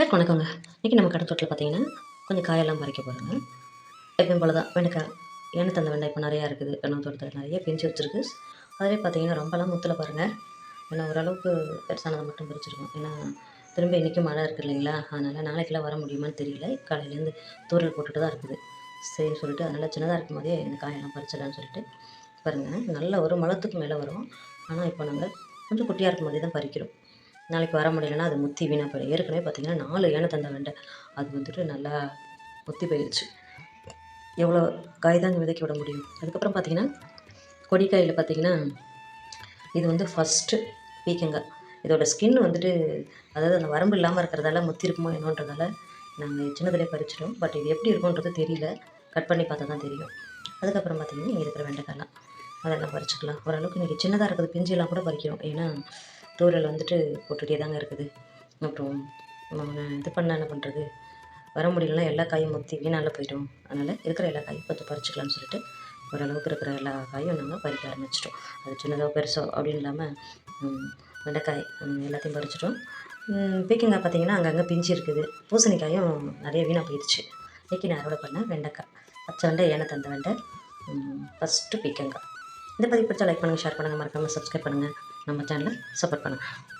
எல்லாருக்கும் வணக்கங்க. இன்றைக்கி நம்ம கடை தொட்டில் பார்த்தீங்கன்னா கொஞ்சம் காயெல்லாம் பறிக்க போகிறோங்க எப்பயும் போல தான் வெண்டைக்காய் எண்ணெய் தந்த வெண்டை இப்போ நிறையா இருக்குது. எண்ணெய் தோட்டத்தில் நிறைய பிஞ்சு வச்சுருக்கு. அதிலே பார்த்தீங்கன்னா ரொம்பலாம் முத்தில் பாருங்கள் ஏன்னா ஓரளவுக்கு பெருசானதை மட்டும் பறிச்சிருக்கோம். ஏன்னா திரும்ப இன்றைக்கும் மழை இருக்குது இல்லைங்களா? அதனால் நாளைக்கெல்லாம் வர முடியுமான்னு தெரியல. காலையிலேருந்து தூரல் போட்டுட்டு தான் இருக்குது. சரி சொல்லிட்டு அதனால் சின்னதாக இருக்கும் போதே இந்த காயெல்லாம் பறிச்சிடலான்னு சொல்லிட்டு பாருங்கள் நல்ல ஒரு மலத்துக்கு மேலே வரும். ஆனால் இப்போ நாங்கள் கொஞ்சம் குட்டியாக இருக்கும் போதே தான் பறிக்கிறோம். நாளைக்கு வர முடியலன்னா அது முத்தி வீணாக போயிடும். ஏற்கனவே பார்த்திங்கன்னா நாலு ஏனை தந்த வெண்டை. அது வந்துட்டு நல்லா முத்தி போயிடுச்சு எவ்வளோ காய் தாங்க விதைக்க விட முடியும்? அதுக்கப்புறம் பார்த்தீங்கன்னா கொடிக்காயில் பார்த்தீங்கன்னா இது வந்து ஃபஸ்ட்டு பீக்கங்காய். இதோட ஸ்கின் வந்துட்டு அதாவது அந்த வரம்பு இல்லாமல் இருக்கிறதால முத்தி இருக்குமோ என்னன்றதால நாங்கள் சின்னதுலேயே பறிச்சிட்டோம். பட் இது எப்படி இருக்கும்ன்றது தெரியல. கட் பண்ணி பார்த்தா தான் தெரியும். அதுக்கப்புறம் பார்த்திங்கன்னா இங்கே இருக்கிற வெண்டைக்காய்லாம். அதெல்லாம் பறிச்சுக்கலாம். ஓரளவுக்கு இன்றைக்கி சின்னதாக இருக்கிறது பிஞ்செல்லாம் கூட பறிக்கிறோம். ஏன்னா தூரல் வந்துட்டு போட்டுகிட்டே தாங்க இருக்குது. அப்புறம் நம்ம இது பண்ண என்ன பண்ணுறது வர முடியலன்னா எல்லா காயும் முத்தி வீணால போயிடும். அதனால் இருக்கிற எல்லா காயும் கொஞ்சம் பறிச்சிக்கலாம்னு சொல்லிட்டு ஓரளவுக்கு இருக்கிற எல்லா காயும் நாங்கள் பறிக்க ஆரம்பிச்சிட்டோம். அது சின்னதோ பெருசோ அப்படின்னு இல்லாமல் வெண்டைக்காய் எல்லாத்தையும் பறிச்சிட்டோம். பீக்கங்காய் பார்த்தீங்கன்னா அங்கங்கே பிஞ்சு இருக்குது. பூசணிக்காயும் நிறைய வீணாக போயிடுச்சு. இன்னைக்கு நான் அறுவடை பண்ண வெண்டைக்காய் பச்சை வெண்டை ஏனை தந்த வெண்டை ஃபஸ்ட்டு பீக்கங்காய் இந்த பதிவு பிடிச்சா லைக் பண்ணுங்கள் ஷேர் பண்ணுங்கள் மறக்காமல் சப்ஸ்கிரைப் பண்ணுங்கள் நம்ம சேனலை சப்போர்ட் பண்ணுங்கள்